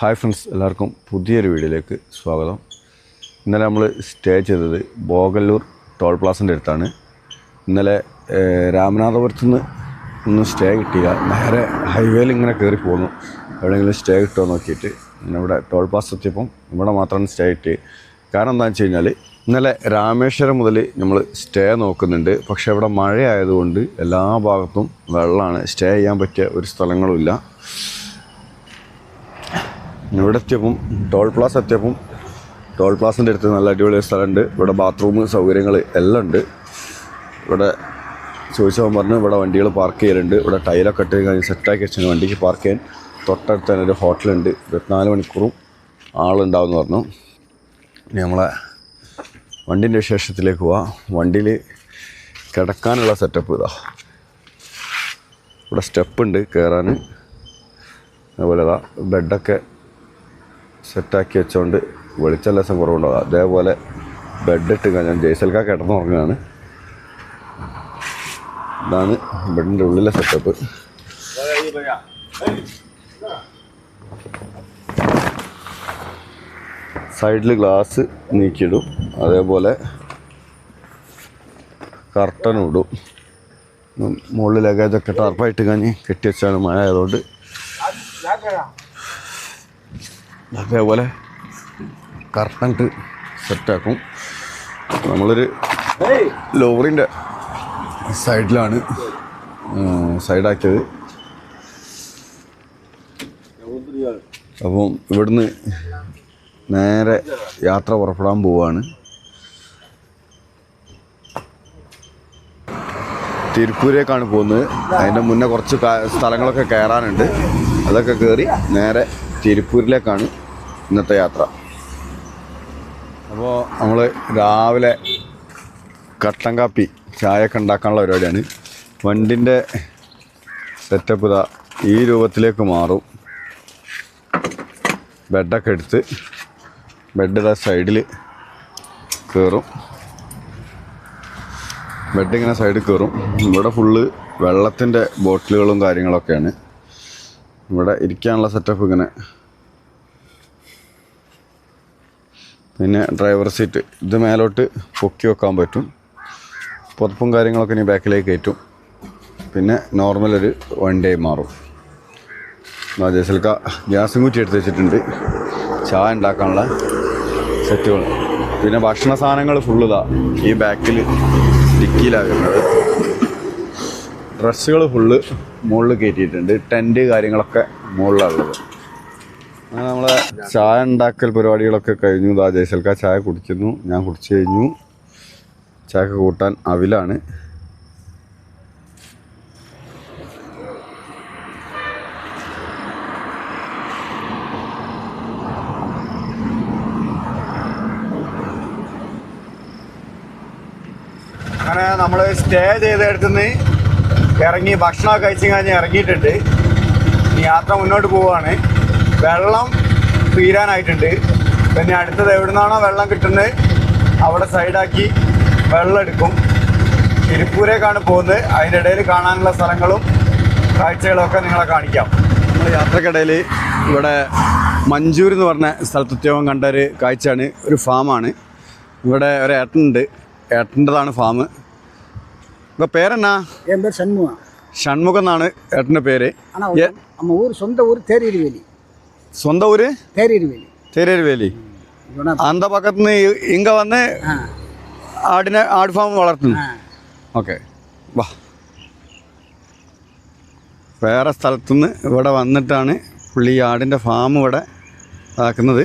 Hi friends എല്ലാവർക്കും പുതിയൊരു വീഡിയോയിലേക്ക് സ്വാഗതം. ഇന്നലെ നമ്മൾ സ്റ്റേ ചെയ്തത് ബോഗല്ലൂർ ടോൾ പ്ലാസിന്റെ അടുത്താണ്. ഇന്നലെ രാമനാഥപുരത്തു നിന്ന് ഒന്നും സ്റ്റേ കിട്ടിയില്ല. നേരെ ഹൈവേയിൽ ഇങ്ങനെ കയറി പോന്നു. എവിടെയെങ്കിലും സ്റ്റേ കിട്ടുമോ നോക്കിയിട്ട് ഇങ്ങനെ ഇവിടെ ടോൾ പ്ലാസ് എത്തിയപ്പം ഇവിടെ മാത്രമാണ് സ്റ്റേ കിട്ടി. കാരണം എന്താണെന്ന് വെച്ച് കഴിഞ്ഞാൽ ഇന്നലെ രാമേശ്വരം മുതൽ നമ്മൾ സ്റ്റേ നോക്കുന്നുണ്ട്. പക്ഷേ ഇവിടെ മഴയായതുകൊണ്ട് എല്ലാ ഭാഗത്തും വെള്ളമാണ്. സ്റ്റേ ചെയ്യാൻ പറ്റിയ ഒരു സ്ഥലങ്ങളുമില്ല ഇവിടെ എത്തിയപ്പം ടോൾ പ്ലാസ് എത്തിയപ്പം ടോൾ പ്ലാസിന്റെ അടുത്ത് നല്ല അടിപൊളി സ്ഥലമുണ്ട്. ഇവിടെ ബാത്റൂം സൗകര്യങ്ങൾ എല്ലാം ഉണ്ട്. ഇവിടെ ചോദിച്ചവൻ പറഞ്ഞു ഇവിടെ വണ്ടികൾ പാർക്ക് ചെയ്യലുണ്ട്. ഇവിടെ ടൈലൊക്കെ ഇട്ട് കഴിഞ്ഞ് സെറ്റാക്കി വെച്ചാൽ വണ്ടിക്ക് പാർക്ക് ചെയ്യാൻ. തൊട്ടടുത്ത് തന്നെ ഒരു ഹോട്ടലുണ്ട് ഇരുപത്തിനാല് മണിക്കൂറും ആളുണ്ടാവും പറഞ്ഞു. ഇനി നമ്മളെ വണ്ടിന്റെ വിശേഷത്തിലേക്ക് പോവാം. വണ്ടിയിൽ കിടക്കാനുള്ള സെറ്റപ്പ് ഇതാ. ഇവിടെ സ്റ്റെപ്പ് ഉണ്ട് കയറാൻ അതുപോലെ ബെഡൊക്കെ സെറ്റാക്കി വെച്ചുകൊണ്ട് വെളിച്ചം ലേശം കുറവുണ്ടാവും അതേപോലെ ബെഡ് ഇട്ട് കഴിഞ്ഞാൽ ജയ്സൽക്ക കിടന്ന് ഉറങ്ങുകയാണ് ഇതാണ് ബെഡിന്റെ ഉള്ളിലെ സെറ്റപ്പ് സൈഡിൽ ഗ്ലാസ് നീക്കിയിടും. അതേപോലെ കർട്ടനും ഇടും. മുകളിൽ ലഗേജൊക്കെ ടാർപ്പായിട്ട് കഴിഞ്ഞ് കെട്ടി വെച്ചാണ് മഴ ആയതുകൊണ്ട്. അതേപോലെ കറക്റ്റ് സെറ്റാക്കും. നമ്മളൊരു ലോറിന്റെ സൈഡിലാണ് സൈഡാക്കിയത്. അപ്പം ഇവിടുന്ന് നേരെ യാത്ര പുറപ്പെടാൻ പോവാണ്. തിരുപ്പൂരേക്കാണ് പോകുന്നത്. അതിന്റെ മുന്നേ കുറച്ച് സ്ഥലങ്ങളൊക്കെ കയറാനുണ്ട്. അതൊക്കെ കയറി നേരെ തിരുപ്പൂരിലേക്കാണ് ഇന്നത്തെ യാത്ര. അപ്പോൾ നമ്മൾ രാവിലെ കട്ടൻ കാപ്പി ചായയൊക്കെ ഉണ്ടാക്കാനുള്ള പരിപാടിയാണ്. വണ്ടിന്റെ സെറ്റപ്പ് ഇതാ ഈ രൂപത്തിലേക്ക് മാറും. ബെഡൊക്കെ എടുത്ത് ബെഡ് ഇതാ സൈഡിൽ കയറും ബെഡ് ഇങ്ങനെ സൈഡിൽ കയറും ഇവിടെ ഫുള്ള് വെള്ളത്തിന്റെ ബോട്ടിലുകളും കാര്യങ്ങളൊക്കെയാണ്. ഇവിടെ ഇരിക്കാനുള്ള സെറ്റപ്പ് ഇങ്ങനെ. പിന്നെ ഡ്രൈവർ സീറ്റ് ഇത് മേലോട്ട് പൊക്കി വെക്കാൻ പറ്റും. പുതപ്പും കാര്യങ്ങളൊക്കെ ഇനി ബാക്കിലേക്ക് കയറ്റും. പിന്നെ നോർമൽ ഒരു വണ്ടിയായി മാറും. ജേസൽക്ക ഗ്യാസും കുറ്റി എടുത്ത് വെച്ചിട്ടുണ്ട്. ചായ ഉണ്ടാക്കാനുള്ള സെറ്റുകൾ പിന്നെ ഭക്ഷണ സാധനങ്ങൾ ഫുള്ളിതാ ഈ ബാക്കിൽ ഡിക്കിയിലാണ് വരുന്നത്. ഡ്രസ്സുകൾ ഫുള്ള് മുകളിൽ കയറ്റിയിട്ടുണ്ട്. ടെന്റ് കാര്യങ്ങളൊക്കെ മുകളിലുള്ളത്. അങ്ങനെ നമ്മളെ ചായ ഉണ്ടാക്കൽ പരിപാടികളൊക്കെ കഴിഞ്ഞു. ദാ ജയ്സൽക്ക ചായ കുടിക്കുന്നു. ഞാൻ കുടിച്ചു കഴിഞ്ഞു. ചായക്ക് കൂട്ടാൻ അവിലാണ്. അങ്ങനെ നമ്മൾ സ്റ്റേ ചെയ്തെടുത്തുനിന്ന് ഇറങ്ങി ഭക്ഷണമൊക്കെ കഴിച്ചു കഴിഞ്ഞ് ഇറങ്ങിയിട്ടുണ്ട്. യാത്ര മുന്നോട്ട് പോവുകയാണ്. വെള്ളം തീരാനായിട്ടുണ്ട്. പിന്നെ അടുത്തത് എവിടെ നിന്നാണോ വെള്ളം കിട്ടുന്നത് അവിടെ സൈഡാക്കി വെള്ളം എടുക്കും. തിരുപ്പൂരേക്കാണ് പോകുന്നത്. അതിന്റെ ഇടയിൽ കാണാനുള്ള സ്ഥലങ്ങളും കാഴ്ചകളൊക്കെ നിങ്ങളെ കാണിക്കാം. നമ്മൾ യാത്രക്കിടയിൽ ഇവിടെ മഞ്ചൂർ എന്ന് പറഞ്ഞ സ്ഥലത്തുത്യോഗം കണ്ട ഒരു കാഴ്ചയാണ്. ഒരു ഫാമാണ്. ഇവിടെ ഒരു ഏട്ടനുണ്ട്. ഏട്ടന്റെതാണ് ഫാം. ഇപ്പോൾ പേരെന്നാ என் பேர் சண்முகம் ഷൺമുഖം എന്നാണ് ഏട്ടൻ്റെ പേര് ஆனால் நம்ம ஊர் சொந்த ஊர் தேரீர்வேலி സ്വന്തം ഊര് தேரீர்வேலி തേരേരുവേലി இவனா അന്ത പക്കത്തുനിന്ന് ഇങ്ക വന്ന് ஆ ആടിനെ ആട് ഫാം വളർത്തുന്നു ஆ ഓക്കെ വാ വേറെ സ്ഥലത്തുനിന്ന് ഇവിടെ വന്നിട്ടാണ് പുള്ളി ഈ ആടിൻ്റെ ഫാം ഇവിടെ ആക്കുന്നത്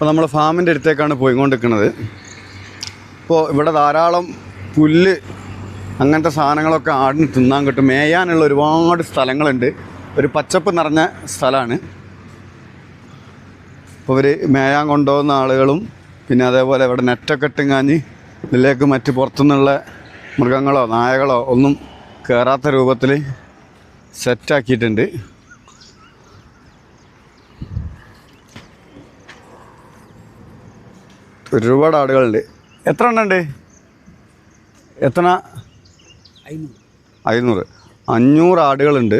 അപ്പോൾ നമ്മൾ ഫാമിന്റെ അടുത്തേക്കാണ് പോയിക്കൊണ്ടിരിക്കുന്നത് ഇപ്പോൾ ഇവിടെ ധാരാളം പുല്ല് അങ്ങനത്തെ സാധനങ്ങളൊക്കെ ആടിന് തിന്നാൻ കിട്ടും. മേയാനുള്ള ഒരുപാട് സ്ഥലങ്ങളുണ്ട്. ഒരു പച്ചപ്പ് നിറഞ്ഞ സ്ഥലമാണ് അപ്പോൾ ഇവർ മേയാൻ കൊണ്ടുപോകുന്ന ആളുകളും പിന്നെ അതേപോലെ ഇവിടെ നെറ്റൊക്കെ ഇട്ടുങ്ങാഞ്ഞ് ഇതിലേക്ക് മറ്റ് പുറത്തുനിന്നുള്ള മൃഗങ്ങളോ നായകളോ ഒന്നും കയറാത്ത രൂപത്തിൽ സെറ്റാക്കിയിട്ടുണ്ട് ഒരുപാട് ആടുകളുണ്ട്. എത്ര എണ്ണുണ്ട് എത്ര? അഞ്ഞൂറ് അഞ്ഞൂറ് ആടുകളുണ്ട്.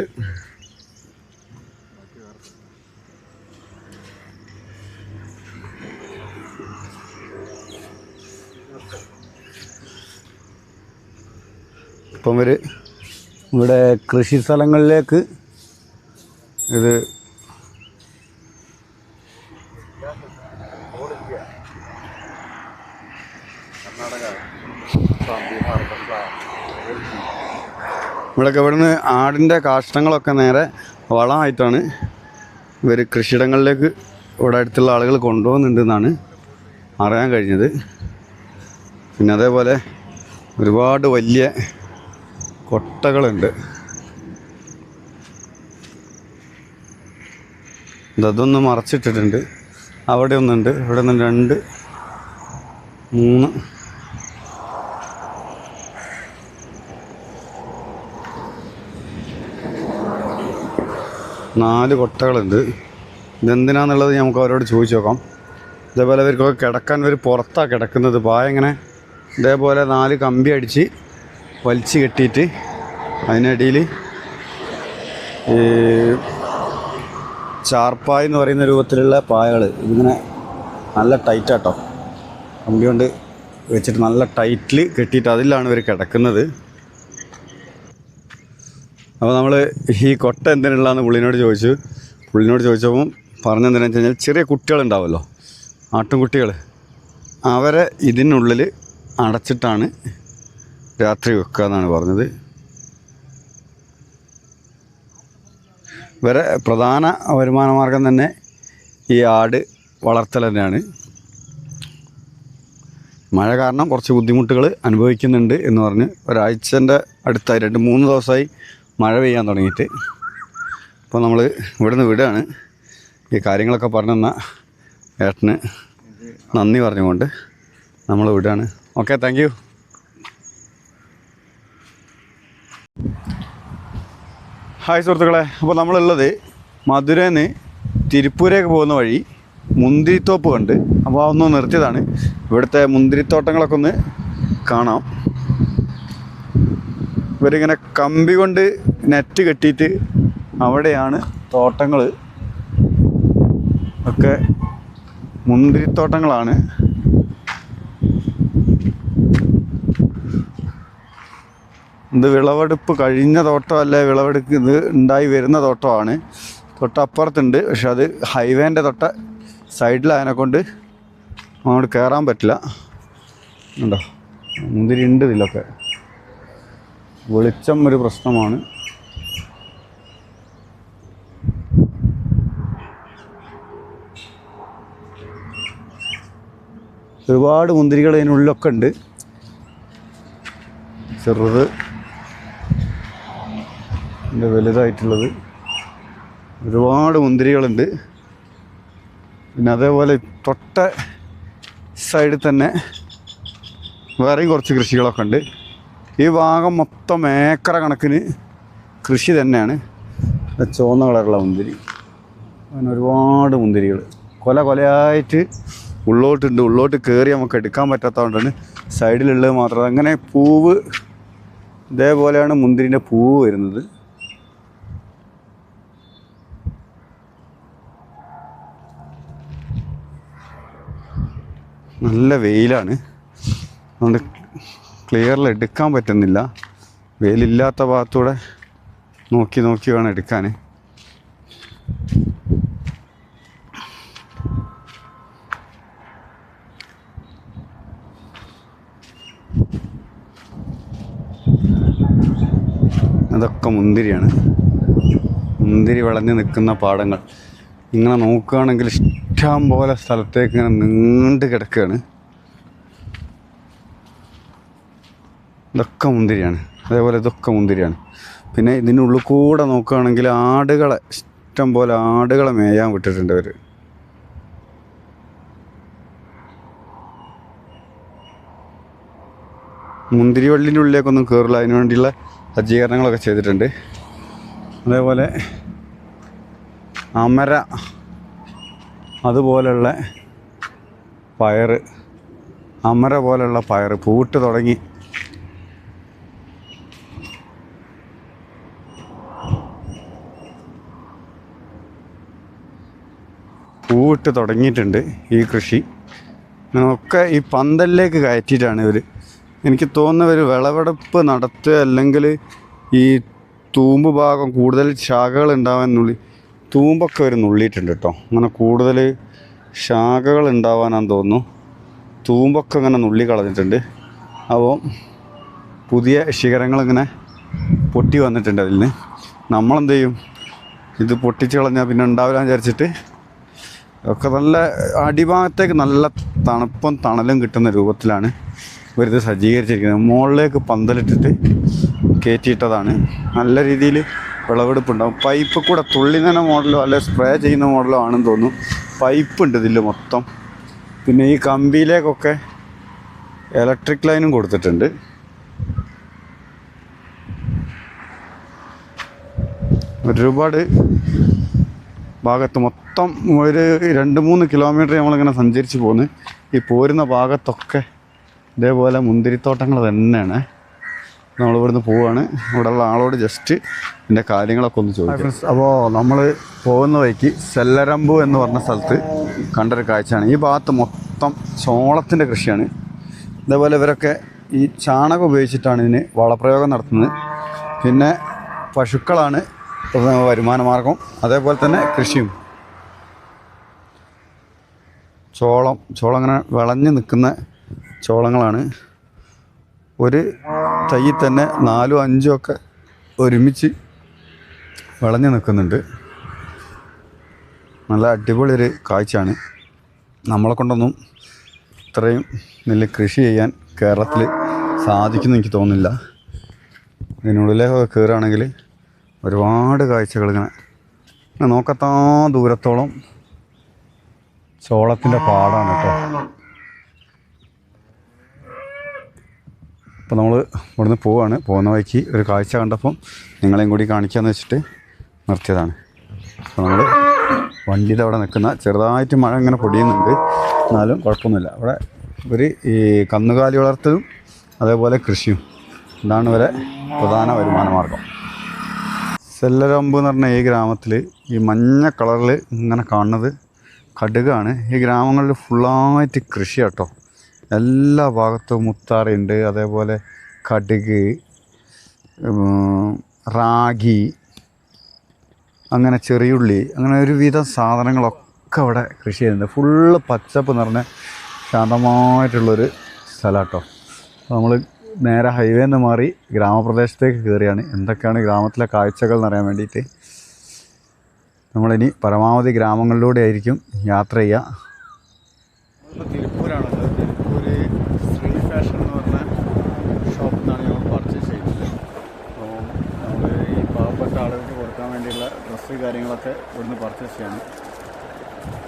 ഇപ്പം ഇവർ ഇവിടെ കൃഷി സ്ഥലങ്ങളിലേക്ക് ഇത് ഇവിടെയൊക്കെ ഇവിടുന്ന് ആടിന്റെ കാഷ്ടങ്ങളൊക്കെ നേരെ വളമായിട്ടാണ് ഇവർ കൃഷിയിടങ്ങളിലേക്ക് ഇവിടെ അടുത്തുള്ള ആളുകൾ കൊണ്ടുപോകുന്നുണ്ടെന്നാണ് അറിയാൻ കഴിഞ്ഞത്. പിന്നെ അതേപോലെ ഒരുപാട് വലിയ കൊട്ടകളുണ്ട്. ഇതൊന്ന് മറച്ചിട്ടിട്ടുണ്ട്. അവിടെ ഒന്നുണ്ട്. ഇവിടെ നിന്ന് രണ്ട് മൂന്ന് നാല് കൊട്ടകളുണ്ട്. ഇതെന്തിനാന്നുള്ളത് നമുക്ക് അവരോട് ചോദിച്ചു നോക്കാം. ഇതേപോലെ ഇവർക്കൊക്കെ കിടക്കാൻ ഇവർ പുറത്താണ് കിടക്കുന്നത്. പായ ഇങ്ങനെ ഇതേപോലെ നാല് കമ്പി അടിച്ച് വലിച്ചു കെട്ടിയിട്ട് അതിനിടയിൽ ഈ ചാർപ്പായ എന്ന് പറയുന്ന രൂപത്തിലുള്ള പായകൾ ഇതിങ്ങനെ നല്ല ടൈറ്റാട്ടോ. കമ്പി കൊണ്ട് വെച്ചിട്ട് നല്ല ടൈറ്റിൽ കെട്ടിയിട്ട് അതിലാണ് ഇവർ കിടക്കുന്നത്. അപ്പോൾ നമ്മൾ ഈ കൊട്ട എന്തിനുള്ളതെന്ന് പുള്ളിനോട് ചോദിച്ചു. പുള്ളിനോട് ചോദിച്ചപ്പം പറഞ്ഞെന്തിനാണെന്ന് വെച്ച് കഴിഞ്ഞാൽ ചെറിയ കുട്ടികളുണ്ടാവുമല്ലോ ആട്ടുംകുട്ടികൾ. അവരെ ഇതിനുള്ളിൽ അടച്ചിട്ടാണ് രാത്രി വെക്കുക എന്നാണ് പറഞ്ഞത്. ഇവരെ പ്രധാന വരുമാന മാർഗം തന്നെ ഈ ആട് വളർത്തൽ തന്നെയാണ്. മഴ കാരണം കുറച്ച് ബുദ്ധിമുട്ടുകൾ അനുഭവിക്കുന്നുണ്ട് എന്ന് പറഞ്ഞ് ഒരാഴ്ചന്റെ അടുത്തായി രണ്ട് മൂന്ന് ദിവസമായി മഴ പെയ്യാൻ തുടങ്ങിയിട്ട്. അപ്പോൾ നമ്മൾ ഇവിടുന്ന് വിടുകയാണ് ഈ കാര്യങ്ങളൊക്കെ പറഞ്ഞു തന്ന ഏട്ടന് നന്ദി പറഞ്ഞുകൊണ്ട് നമ്മൾ വിടുകയാണ് ഓക്കെ താങ്ക് യു ഹായ് സുഹൃത്തുക്കളെ. അപ്പോൾ നമ്മളുള്ളത് മധുരയിൽ നിന്ന് തിരുപ്പൂരേക്ക് പോകുന്ന വഴി മുന്തിരിത്തോപ്പ് കണ്ട്. അപ്പോൾ അതൊന്ന് നിർത്തിയതാണ്. ഇവിടുത്തെ മുന്തിരിത്തോട്ടങ്ങളൊക്കെ ഒന്ന് കാണാം. ഇവരിങ്ങനെ കമ്പി കൊണ്ട് നെറ്റ് കെട്ടിയിട്ട് അവിടെയാണ് തോട്ടങ്ങൾ ഒക്കെ മുന്തിരിത്തോട്ടങ്ങളാണ്. ഇത് വിളവെടുപ്പ് കഴിഞ്ഞ തോട്ടമല്ല വിളവെടുക്ക് ഇത് ഉണ്ടായി വരുന്ന തോട്ടമാണ്. തൊട്ടപ്പുറത്തുണ്ട്. പക്ഷെ അത് ഹൈവേന്റെ തൊട്ട സൈഡിലായതിനെ കൊണ്ട് അങ്ങോട്ട് കയറാൻ പറ്റില്ല. ഉണ്ടോ മുന്തിരി ഉണ്ട് ഇതിലൊക്കെ. വെളിച്ചം ഒരു പ്രശ്നമാണ്. ഒരുപാട് മുന്തിരികൾ അതിനുള്ളിലൊക്കെ ഉണ്ട്. ചെറുത്. പിന്നെ വലുതായിട്ടുള്ളത്. ഒരുപാട് മുന്തിരികളുണ്ട്. പിന്നെ അതേപോലെ തൊട്ട സൈഡിൽ തന്നെ വേറെയും കുറച്ച് കൃഷികളൊക്കെ ഉണ്ട്. ഈ ഭാഗം മൊത്തം ഏക്കറ കണക്കിന് കൃഷി തന്നെയാണ്. ചുവന്ന കളറുള്ള മുന്തിരി. അങ്ങനെ ഒരുപാട് മുന്തിരികൾ. കൊല കൊലയായിട്ട് ഉള്ളോട്ടുണ്ട് ഉള്ളോട്ട് കയറി നമുക്ക് എടുക്കാൻ പറ്റാത്തതുകൊണ്ടാണ് സൈഡിലുള്ളത് മാത്രം അങ്ങനെ പൂവ് ഇതേപോലെയാണ് മുന്തിരിന്റെ പൂവ് വരുന്നത്. നല്ല വെയിലാണ്. അതുകൊണ്ട് ക്ലിയറിൽ എടുക്കാൻ പറ്റുന്നില്ല. വെയിലില്ലാത്ത ഭാഗത്തൂടെ നോക്കി നോക്കി വേണം എടുക്കാൻ. അതൊക്കെ മുന്തിരിയാണ്. മുന്തിരി വിളഞ്ഞ് നിൽക്കുന്ന പാടങ്ങൾ. ഇങ്ങനെ നോക്കുകയാണെങ്കിൽ ഇഷ്ടം പോലെ സ്ഥലത്തേക്ക് ഇങ്ങനെ നീണ്ടു കിടക്കുകയാണ്. ഇതൊക്കെ മുന്തിരിയാണ്. അതേപോലെ ഇതൊക്കെ മുന്തിരിയാണ്. പിന്നെ ഇതിനുള്ളിൽ കൂടെ നോക്കുകയാണെങ്കിൽ ആടുകളെ ഇഷ്ടം പോലെ ആടുകളെ മേയാൻ വിട്ടിട്ടുണ്ട് അവർ മുന്തിരി വള്ളിന്റെ ഉള്ളിലേക്കൊന്നും കയറില്ല അതിന് വേണ്ടിയുള്ള സജ്ജീകരണങ്ങളൊക്കെ ചെയ്തിട്ടുണ്ട്. അതേപോലെ അമര അതുപോലെയുള്ള പയറ് അമര പോലെയുള്ള പയറ് പൂട്ട് തുടങ്ങി. പൂവിട്ട് തുടങ്ങിയിട്ടുണ്ട് ഈ കൃഷി. ഒക്കെ ഈ പന്തലിലേക്ക് കയറ്റിയിട്ടാണ് ഇവർ എനിക്ക് തോന്നുന്ന ഒരു വിളവെടുപ്പ് നടത്തുക അല്ലെങ്കിൽ ഈ തൂമ്പ് ഭാഗം കൂടുതൽ ശാഖകൾ ഉണ്ടാവാൻ നുള്ളി തൂമ്പൊക്കെ ഒരു നുള്ളിയിട്ടുണ്ട് കേട്ടോ. അങ്ങനെ കൂടുതൽ ശാഖകൾ ഉണ്ടാവാനാന്ന് തോന്നുന്നു. തൂമ്പൊക്കെ ഇങ്ങനെ നുള്ളി കളഞ്ഞിട്ടുണ്ട്. അപ്പോൾ പുതിയ ശിഖരങ്ങളിങ്ങനെ പൊട്ടി വന്നിട്ടുണ്ട് അതിൽ നിന്ന് നമ്മളെന്ത് ചെയ്യും? ഇത് പൊട്ടിച്ച് കളഞ്ഞാൽ പിന്നെ ഉണ്ടാവില്ല വിചാരിച്ചിട്ട് ഒക്കെ നല്ല അടിഭാഗത്തേക്ക് നല്ല തണുപ്പും തണലും കിട്ടുന്ന രൂപത്തിലാണ് ഇവരിത് സജ്ജീകരിച്ചിരിക്കുന്നത്. മുകളിലേക്ക് പന്തലിട്ടിട്ട് കയറ്റിയിട്ടതാണ്. നല്ല രീതിയിൽ വിളവെടുപ്പുണ്ടാവും. പൈപ്പ് കൂടെ തുള്ളി തന്നെ മോഡലോ അല്ലെ സ്പ്രേ ചെയ്യുന്ന മോഡലോ ആണെന്ന് തോന്നുന്നു. പൈപ്പ് ഉണ്ട് ഇതിൽ മൊത്തം. പിന്നെ ഈ കമ്പിയിലേക്കൊക്കെ ഇലക്ട്രിക് ലൈനും കൊടുത്തിട്ടുണ്ട്. ഒരുപാട് ഭാഗത്ത് മൊത്തം ഒരു രണ്ട് മൂന്ന് കിലോമീറ്റർ നമ്മളിങ്ങനെ സഞ്ചരിച്ച് പോകുന്നു ഈ പോരുന്ന ഭാഗത്തൊക്കെ ഇതേപോലെ മുന്തിരിത്തോട്ടങ്ങൾ തന്നെയാണ്. നമ്മൾ ഇവിടുന്ന് പോവാണ്. ഇവിടെയുള്ള ആളോട് ജസ്റ്റ് എന്റെ കാര്യങ്ങളൊക്കെ ഒന്ന് ചോദിക്കാം. അപ്പോൾ നമ്മൾ പോകുന്ന വഴിക്ക് സെല്ലരമ്പു എന്ന് പറഞ്ഞ സ്ഥലത്ത് കണ്ടൊരു കാഴ്ചയാണ്. ഈ ഭാഗത്ത് മൊത്തം ചോളത്തിന്റെ കൃഷിയാണ്. ഇതേപോലെ ഇവരൊക്കെ ഈ ചാണകം ഉപയോഗിച്ചിട്ടാണ് ഇതിന് വളപ്രയോഗം നടത്തുന്നത്. പിന്നെ പശുക്കളാണ് വരുമാന മാർഗം. അതേപോലെ തന്നെ കൃഷിയും. ചോളം ചോളം അങ്ങനെ വിളഞ്ഞ് നിൽക്കുന്ന ചോളങ്ങളാണ്. ഒരു തൈ തന്നെ നാലും അഞ്ചും ഒക്കെ ഒരുമിച്ച് വിളഞ്ഞു നിൽക്കുന്നുണ്ട്. നല്ല അടിപൊളി ഒരു കാഴ്ചയാണ്. നമ്മളെ കൊണ്ടൊന്നും ഇത്രയും നല്ല കൃഷി ചെയ്യാൻ കേരളത്തിൽ സാധിക്കുമെന്ന് എനിക്ക് തോന്നുന്നില്ല. ഇതിനുള്ളിലേക്ക് കയറുകയാണെങ്കിൽ ഒരുപാട് കാഴ്ചകൾ ഇങ്ങനെ നോക്കത്താ ദൂരത്തോളം ചോളത്തിന്റെ പാടാണ് കേട്ടോ. അപ്പോൾ നമ്മൾ ഇവിടുന്ന് പോവാണ്. പോകുന്ന വഴിക്ക് ഒരു കാഴ്ച കണ്ടപ്പം നിങ്ങളെയും കൂടി കാണിക്കാമെന്ന് വെച്ചിട്ട് നിർത്തിയതാണ്. അപ്പോൾ നമ്മൾ വണ്ടിയുടെ അവിടെ നിൽക്കുന്ന ചെറുതായിട്ട് മഴ ഇങ്ങനെ പൊടിയുന്നുണ്ട്. എന്നാലും കുഴപ്പമൊന്നുമില്ല. അവിടെ ഒരു ഈ കന്നുകാലി വളർത്തലും അതേപോലെ കൃഷിയും. ഇതാണ് ഇവരെ പ്രധാന വരുമാന മാർഗം. സെല്ലരമ്പ് എന്ന് പറഞ്ഞ ഈ ഗ്രാമത്തിൽ ഈ മഞ്ഞ കളറിൽ ഇങ്ങനെ കാണുന്നത് കടുകാണ്. ഈ ഗ്രാമങ്ങളിൽ ഫുള്ളായിട്ട് കൃഷി കേട്ടോ എല്ലാ ഭാഗത്തും മുത്താറുണ്ട് അതേപോലെ കടുക് റാഗി അങ്ങനെ ചെറിയുള്ളി അങ്ങനെ ഒരുവിധം സാധനങ്ങളൊക്കെ അവിടെ കൃഷി ചെയ്യുന്നുണ്ട്. ഫുള്ള് പച്ചപ്പ് നിറഞ്ഞ ശാന്തമായിട്ടുള്ളൊരു സ്ഥലം കേട്ടോ നമ്മൾ നേരെ ഹൈവേ നിന്ന് മാറി ഗ്രാമപ്രദേശത്തേക്ക് കയറിയാണ്. എന്തൊക്കെയാണ് ഗ്രാമത്തിലെ കാഴ്ചകൾ എന്നറിയാൻ വേണ്ടിയിട്ട് നമ്മളിനി പരമാവധി ഗ്രാമങ്ങളിലൂടെ ആയിരിക്കും യാത്ര ചെയ്യുക. തിരുപ്പൂരാണല്ലോ തിരുപ്പൂർ ശ്രീ ഫാഷൻ എന്ന് പറഞ്ഞ ഷോപ്പിൽ നിന്നാണ് ഞങ്ങൾ പർച്ചേസ് ചെയ്യുന്നത് അപ്പോൾ നമ്മൾ ഈ പാവപ്പെട്ട ആളുകൾക്ക് കൊടുക്കാൻ വേണ്ടിയുള്ള ഡ്രസ്സ് കാര്യങ്ങളൊക്കെ ഇവിടുന്ന് പർച്ചേസ് ചെയ്യാണ്.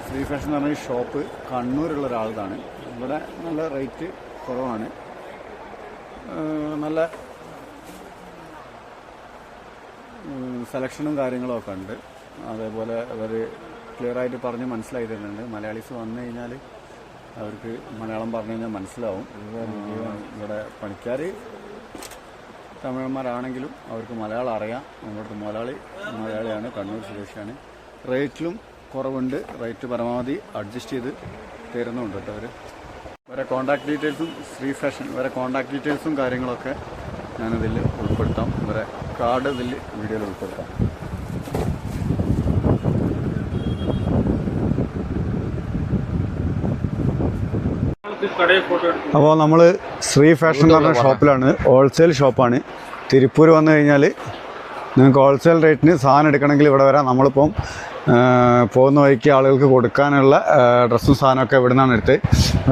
ശ്രീ ഫാഷൻ എന്ന് പറഞ്ഞ ഷോപ്പ് കണ്ണൂരുള്ള ഒരാളതാണ്. ഇവിടെ നല്ല റേറ്റ് കുറവാണ്. നല്ല സെലക്ഷനും കാര്യങ്ങളൊക്കെ ഉണ്ട്. അതേപോലെ അവർ ക്ലിയറായിട്ട് പറഞ്ഞ് മനസ്സിലായി തരുന്നുണ്ട്. മലയാളീസ് വന്നു കഴിഞ്ഞാൽ അവർക്ക് മലയാളം പറഞ്ഞു കഴിഞ്ഞാൽ മനസ്സിലാവും. ഇവിടെ പണിക്കാർ തമിഴന്മാരാണെങ്കിലും അവർക്ക് മലയാളം അറിയാം. നമ്മുടെ മലയാളി മലയാളിയാണ് കണ്ണൂർ സ്വദേശിയാണ് റേറ്റിലും കുറവുണ്ട്. റേറ്റ് പരമാവധി അഡ്ജസ്റ്റ് ചെയ്ത് തരുന്നുണ്ട് കേട്ടോ അവർ വരെ കോൺടാക്ട് ഡീറ്റെയിൽസും ശ്രീ ഫാഷൻ വരെ കോൺടാക്ട് ഡീറ്റെയിൽസും കാര്യങ്ങളൊക്കെ ഞാനതിൽ ഉൾപ്പെടുത്താം. വരെ കാർഡ് ഇതിൽ വീഡിയോയിൽ ഉൾപ്പെടുത്താം. അപ്പോൾ നമ്മൾ ശ്രീ ഫാഷൻ എന്ന് പറഞ്ഞ ഷോപ്പിലാണ് ഹോൾസെയിൽ ഷോപ്പാണ് തിരുപ്പൂർ വന്നു കഴിഞ്ഞാൽ നിങ്ങൾക്ക് ഹോൾസെയിൽ റേറ്റിന് സാധനം എടുക്കണമെങ്കിൽ ഇവിടെ വരാം. നമ്മളിപ്പം പോകുന്ന വഴിക്ക് ആളുകൾക്ക് കൊടുക്കാനുള്ള ഡ്രസ്സും സാധനമൊക്കെ ഇവിടെ നിന്നാണ് എടുത്ത്.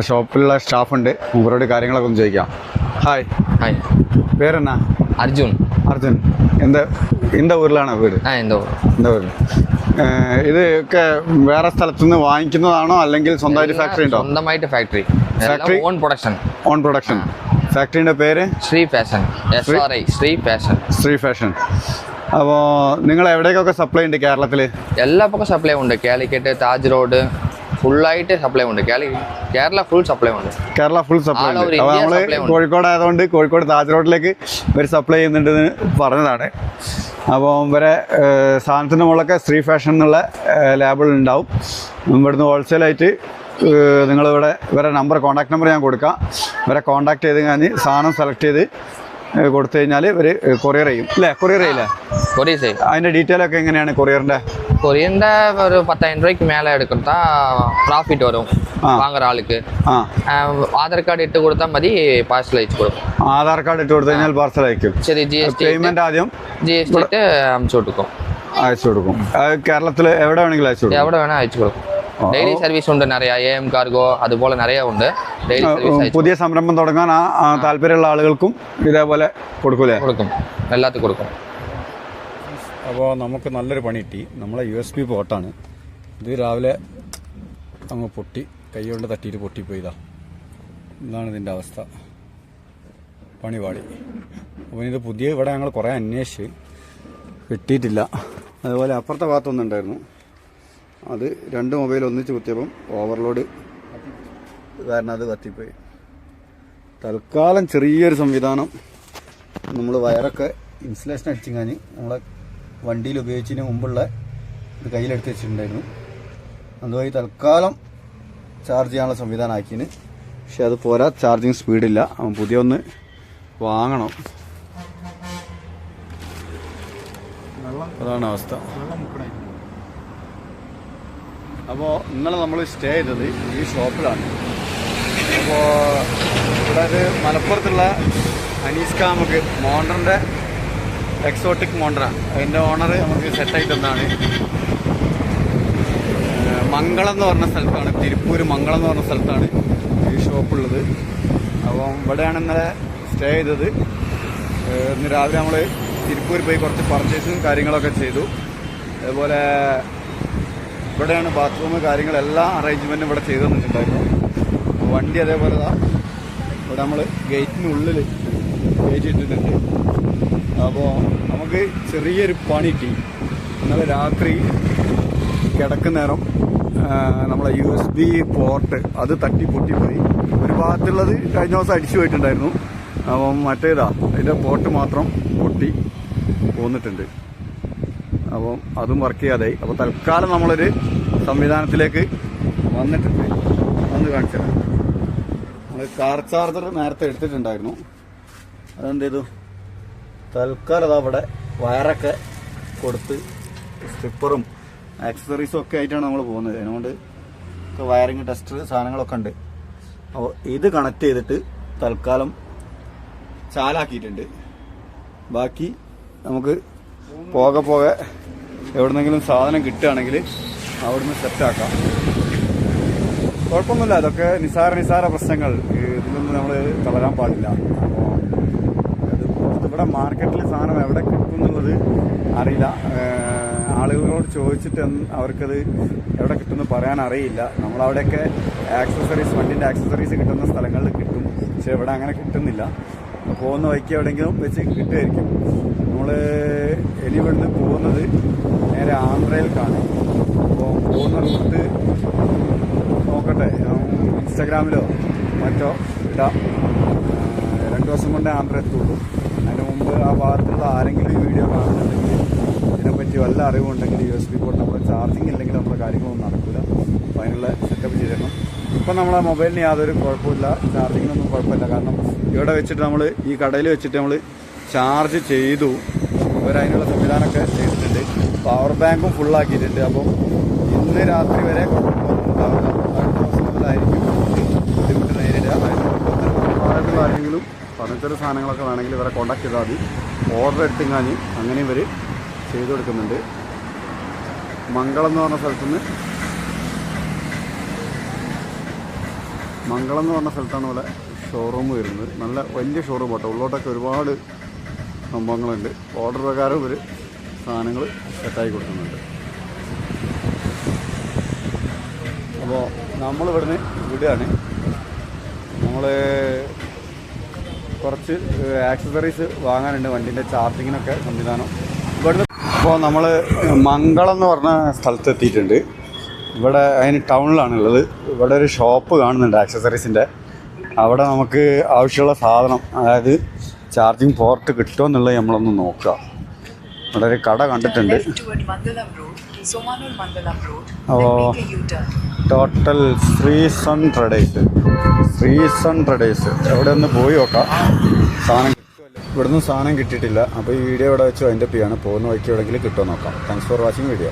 ഷോപ്പിലുള്ള സ്റ്റാഫുണ്ട് ഇവരോട് കാര്യങ്ങളൊക്കെ ഒന്ന് ചോദിക്കാം. ഹായ്. ഹായ്. വേറെന്നാ അർജുൻ. അർജുൻ. എന്താ എന്താ ഊരിലാണോ വീട്? ആ എന്തോ എന്താ ഊരിൽ ഇത് ഒക്കെ വേറെ സ്ഥലത്തു നിന്ന് വാങ്ങിക്കുന്നതാണോ അല്ലെങ്കിൽ സ്വന്തമായിട്ട് ഫാക്ടറി ഉണ്ടോ? സ്വന്തമായിട്ട് factory factory own production own production ഫാക്ടറിയുടെ പേര്? Sri fashion. S R I Sri fashion. Sri fashion. അപ്പോൾ നിങ്ങൾ എവിടേക്കൊക്കെ സപ്ലൈ ഉണ്ട് കേരളത്തിൽ എല്ലാ പക്കം സപ്ലൈ ഉണ്ട്. കാലിക്കറ്റ് താജ് റോഡ് ഫുള്ളായിട്ട് സപ്ലൈ ഉണ്ട്. കേരള ഫുൾ സപ്ലൈ ഉണ്ട്. കേരള ഫുൾ സപ്ലൈ ഉണ്ട്. അപ്പോൾ നമ്മൾ കോഴിക്കോട് ആയതുകൊണ്ട് കോഴിക്കോട് താജ് റോഡിലേക്ക് ഇവർ സപ്ലൈ ചെയ്യുന്നുണ്ട് എന്ന് പറഞ്ഞതാണ്. അപ്പോൾ ഇവരെ സാധനത്തിന്റെ മുകളിലൊക്കെ സ്ത്രീ ഫാഷൻ എന്നുള്ള ലാബിൾ ഉണ്ടാവും. ഇവിടുന്ന് ഹോൾസെയിലായിട്ട് നിങ്ങളിവിടെ ഇവരെ നമ്പർ കോൺടാക്ട് നമ്പർ ഞാൻ കൊടുക്കാം. ഇവരെ കോൺടാക്ട് ചെയ്ത് കഴിഞ്ഞ് സാധനം സെലക്ട് ചെയ്ത് കൊടുത്തു കഴിഞ്ഞാൽ ഇവർ കൊറിയർ ചെയ്യും. അല്ലേ? കൊറിയർ ചെയ്യില്ലേ? കൊറിയർ ചെയ്യും. അതിന്റെ ഡീറ്റെയിൽ ഒക്കെ എങ്ങനെയാണ് കൊറിയറിന്റെ கொரியண்டை ஒரு பத்தாயிரம் ரூபாய்க்கு மேலே எடுக்கிறது தான் ப்ராஃபிட் வரும் வாங்குற ஆளுக்கு ஆதார் கார்டு ഇട്ട് കൊടുത്താൽ മതി പാഴ്സൽ അയച്ചു കൊടുക്കും ആധാർ കാർഡ് ഇട്ട് കൊടുത്തു കഴിഞ്ഞാൽ പാഴ്സൽ അയക്കും ശരി ജി എസ് പേയ്മെന്റ് ആദ്യം ജി എസ് ടി അയച്ചു കൊടുക്കും അയച്ചു കൊടുക്കും കേരളത്തിൽ എവിടെ വേണമെങ്കിലും അയച്ചു കൊടുക്കും എവിടെ വേണേ അയച്ചു കൊടുക്കും ഡെയിലി സർവീസ് ഉണ്ട് നിറയെ എ എം കാർഗോ അതുപോലെ നിറയെ ഉണ്ട് ഡെയിലി സർവീസ് പുതിയ സംരംഭം തുടങ്ങാൻ താല്പര്യമുള്ള ആളുകൾക്കും ഇതേപോലെ കൊടുക്കൂലേ കൊടുക്കും എല്ലാത്തിനും കൊടുക്കും അപ്പോൾ നമുക്ക് നല്ലൊരു പണി കിട്ടി. നമ്മളെ യു എസ് പി പോട്ടാണ്. ഇത് രാവിലെ അങ്ങ് പൊട്ടി കൈ കൊണ്ട് തട്ടിയിട്ട് പൊട്ടിപ്പോയതാ. ഇതാണ് ഇതിന്റെ അവസ്ഥ. പണി പാടി അപ്പോൾ ഇത് പുതിയ ഇവിടെ ഞങ്ങൾ കുറേ അന്വേഷിച്ച് കിട്ടിയിട്ടില്ല അതുപോലെ അപ്പുറത്തെ ഭാഗത്തൊന്നുണ്ടായിരുന്നു അത് രണ്ട് മൊബൈൽ ഒന്നിച്ച് കുത്തിയപ്പം ഓവർലോഡ് കാരണം അത് കത്തിപ്പോയി. തൽക്കാലം ചെറിയൊരു സംവിധാനം. നമ്മൾ വയറൊക്കെ ഇൻസുലേഷൻ അടിച്ചിങ്ങാഞ്ഞ് നമ്മളെ വണ്ടിയിൽ ഉപയോഗിച്ചതിന് മുമ്പുള്ള ഇത് കയ്യിലെടുത്ത് വെച്ചിട്ടുണ്ടായിരുന്നു. അതുവഴി തൽക്കാലം ചാർജ് ചെയ്യാനുള്ള സംവിധാനം ആക്കിന് പക്ഷെ അത് പോരാ ചാർജിങ് സ്പീഡില്ല പുതിയ ഒന്ന് വാങ്ങണം. അതാണ് അവസ്ഥ. അപ്പോൾ ഇന്നലെ നമ്മൾ സ്റ്റേ ചെയ്തത് ഈ ഷോപ്പിലാണ്. അപ്പോൾ ഇവിടെ ഒരു മലപ്പുറത്തുള്ള അനീസ് കാമക്ക് മോണ്ടറിന്റെ എക്സോട്ടിക് മോണ്ടറാണ് അതിന്റെ ഓണർ നമുക്ക് സെറ്റായി തന്നാണ് മംഗളം എന്ന് പറഞ്ഞ സ്ഥലത്താണ് തിരുപ്പൂർ മംഗളം എന്ന് പറഞ്ഞ സ്ഥലത്താണ് ഈ ഷോപ്പുള്ളത്. അപ്പം ഇവിടെയാണ് ഇന്നലെ സ്റ്റേ ചെയ്തത്. ഇന്ന് രാവിലെ നമ്മൾ തിരുപ്പൂർ പോയി കുറച്ച് പർച്ചേസും കാര്യങ്ങളൊക്കെ ചെയ്തു. അതുപോലെ ഇവിടെയാണ് ബാത്റൂം കാര്യങ്ങളെല്ലാം അറേഞ്ച്മെന്റും ഇവിടെ ചെയ്തു തന്നിട്ടുണ്ടായിരുന്നു. വണ്ടി അതേപോലെ ഇവിടെ നമ്മൾ ഗേറ്റിനുള്ളിൽ ഇട്ടിട്ടുണ്ട് അപ്പോൾ നമുക്ക് ചെറിയൊരു പണി കിട്ടി ഇന്നലെ രാത്രി കിടക്കുന്നേരം നമ്മളെ യു എസ് ബി പോർട്ട് അത് തട്ടി പൊട്ടിപ്പോയി. ഒരു ഭാഗത്തുള്ളത് കഴിഞ്ഞ ദിവസം അടിച്ചു പോയിട്ടുണ്ടായിരുന്നു. അപ്പം മറ്റേതാ അതിന്റെ പോർട്ട് മാത്രം പൊട്ടി പോന്നിട്ടുണ്ട്. അപ്പം അതും വർക്ക് ചെയ്യാതായി. അപ്പോൾ തൽക്കാലം നമ്മളൊരു സംവിധാനത്തിലേക്ക് വന്നിട്ടുണ്ട്. വന്ന് കാണിച്ചത് നമ്മൾ കാർ ചാർജർ നേരത്തെ എടുത്തിട്ടുണ്ടായിരുന്നു. അതെന്ത് ചെയ്തു തൽക്കാലം അവിടെ വയറൊക്കെ കൊടുത്ത് സ്ട്രിപ്പറും ആക്സസറീസും ഒക്കെ ആയിട്ടാണ് നമ്മൾ പോകുന്നത്. അതുകൊണ്ട് വയറിങ് ടെസ്റ്റർ സാധനങ്ങളൊക്കെ ഉണ്ട്. അപ്പോൾ ഇത് കണക്ട് ചെയ്തിട്ട് തൽക്കാലം ചാലാക്കിയിട്ടുണ്ട്. ബാക്കി നമുക്ക് പോകെ പോകെ എവിടെന്നെങ്കിലും സാധനം കിട്ടുകയാണെങ്കിൽ അവിടുന്ന് സെറ്റാക്കാം കുഴപ്പമൊന്നുമില്ല. അതൊക്കെ നിസാര നിസാര പ്രശ്നങ്ങൾ. ഇതിലൊന്നും നമ്മൾ തളരാൻ പാടില്ല. അപ്പോൾ ഇവിടെ മാർക്കറ്റിൽ സാധനം എവിടെ കിട്ടും എന്നുള്ളത് അറിയില്ല ആളുകളോട് ചോദിച്ചിട്ട് അവർക്കത് എവിടെ കിട്ടുമെന്ന് പറയാൻ അറിയില്ല. നമ്മളവിടെയൊക്കെ ആക്സസറീസ് വണ്ടിന്റെ ആക്സസറീസ് കിട്ടുന്ന സ്ഥലങ്ങളിൽ കിട്ടും. പക്ഷെ ഇവിടെ അങ്ങനെ കിട്ടുന്നില്ല. പോകുന്ന വഴിക്ക് എവിടെയെങ്കിലും വെച്ച് കിട്ടുമായിരിക്കും. നമ്മൾ ഇനി ഇവിടുന്ന് പോകുന്നത് നേരെ കാണും. അപ്പോൾ പോകുന്ന റൂട്ട് നോക്കട്ടെ. ഇൻസ്റ്റാഗ്രാമിലോ മറ്റോ ഇടാം. രണ്ട് ദിവസം കൊണ്ടേ ആന്ധ്ര എത്തുള്ളൂ. അതിന് മുമ്പ് ആ ഭാഗത്തുള്ള ആരെങ്കിലും ഈ വീഡിയോ കാണുന്നുണ്ടെങ്കിൽ ഇതിനെപ്പറ്റി വല്ല അറിവുണ്ടെങ്കിൽ യു എസ് ബി പോർട്ട് നമ്മുടെ ചാർജിങ് ഇല്ലെങ്കിൽ നമ്മുടെ കാര്യങ്ങളൊന്നും നടക്കില്ല അപ്പോൾ അതിനുള്ള സെറ്റപ്പ് ചെയ്തിരണം ഇപ്പം നമ്മളെ മൊബൈലിന് യാതൊരു കുഴപ്പമില്ല ചാർജിങ്ങിനൊന്നും കുഴപ്പമില്ല. കാരണം ഇവിടെ വെച്ചിട്ട് നമ്മൾ ഈ കടയിൽ വെച്ചിട്ട് നമ്മൾ ചാർജ് ചെയ്തു. ഇവരതിനുള്ള സംവിധാനമൊക്കെ ചെയ്തിട്ടുണ്ട്. പവർ ബാങ്കും ഫുള്ളാക്കിയിട്ടുണ്ട് അപ്പം ഇന്ന് രാത്രി വരെ കുഴപ്പമൊന്നും ഉണ്ടാവില്ല അടുത്ത മുതലായിരിക്കും ബുദ്ധിമുട്ട് നേരിടുക അതിന് ആരെങ്കിലും ഫർണിച്ചർ സാധനങ്ങളൊക്കെ വേണമെങ്കിൽ ഇവരെ കോൺടാക്ട് ചെയ്താൽ മതി. ഓർഡർ എടുത്തെങ്ങാഞ്ഞ് അങ്ങനെ ഇവർ ചെയ്തു കൊടുക്കുന്നുണ്ട്. മംഗളം എന്ന് പറഞ്ഞ സ്ഥലത്തുനിന്ന് മംഗളം എന്ന് പറഞ്ഞ സ്ഥലത്താണ് ഇവിടെ ഷോറൂം വരുന്നത്. നല്ല വലിയ ഷോറൂം കേട്ടോ ഉള്ളോട്ടൊക്കെ ഒരുപാട് സംഭവങ്ങളുണ്ട്. ഓർഡർ പ്രകാരം ഇവർ സാധനങ്ങൾ സെറ്റായി കൊടുക്കുന്നുണ്ട്. അപ്പോൾ നമ്മളിവിടുന്ന് വിടുകയാണ് നമ്മൾ കുറച്ച് ആക്സസറീസ് വാങ്ങാനുണ്ട് വണ്ടിന്റെ ചാർജിങ്ങിനൊക്കെ സംവിധാനം. ഇവിടുന്ന് ഇപ്പോൾ നമ്മൾ മംഗളം എന്ന് പറഞ്ഞ സ്ഥലത്ത് എത്തിയിട്ടുണ്ട് ഇവിടെ അതിന് ടൗണിലാണുള്ളത്. ഇവിടെ ഒരു ഷോപ്പ് കാണുന്നുണ്ട് ആക്സസറീസിന്റെ അവിടെ നമുക്ക് ആവശ്യമുള്ള സാധനം അതായത് ചാർജിങ് പോർട്ട് കിട്ടുമോ എന്നുള്ളത് നമ്മളൊന്ന് നോക്കുക. ഇവിടെ ഒരു കട കണ്ടിട്ടുണ്ട്. മണ്ഡലം Road, Somanur sun. Total traders Sreeson traders എവിടെ ഒന്ന് പോയി നോക്കാം. സാധനം ഇവിടുന്ന് സാധനം കിട്ടിയിട്ടില്ല. അപ്പോൾ ഈ വീഡിയോ ഇവിടെ വെച്ച് അതിന്റെ പിയാണ് പോകുന്ന വഴിക്ക് എവിടെയെങ്കിലും കിട്ടുമോ നോക്കാം. Thanks for watching video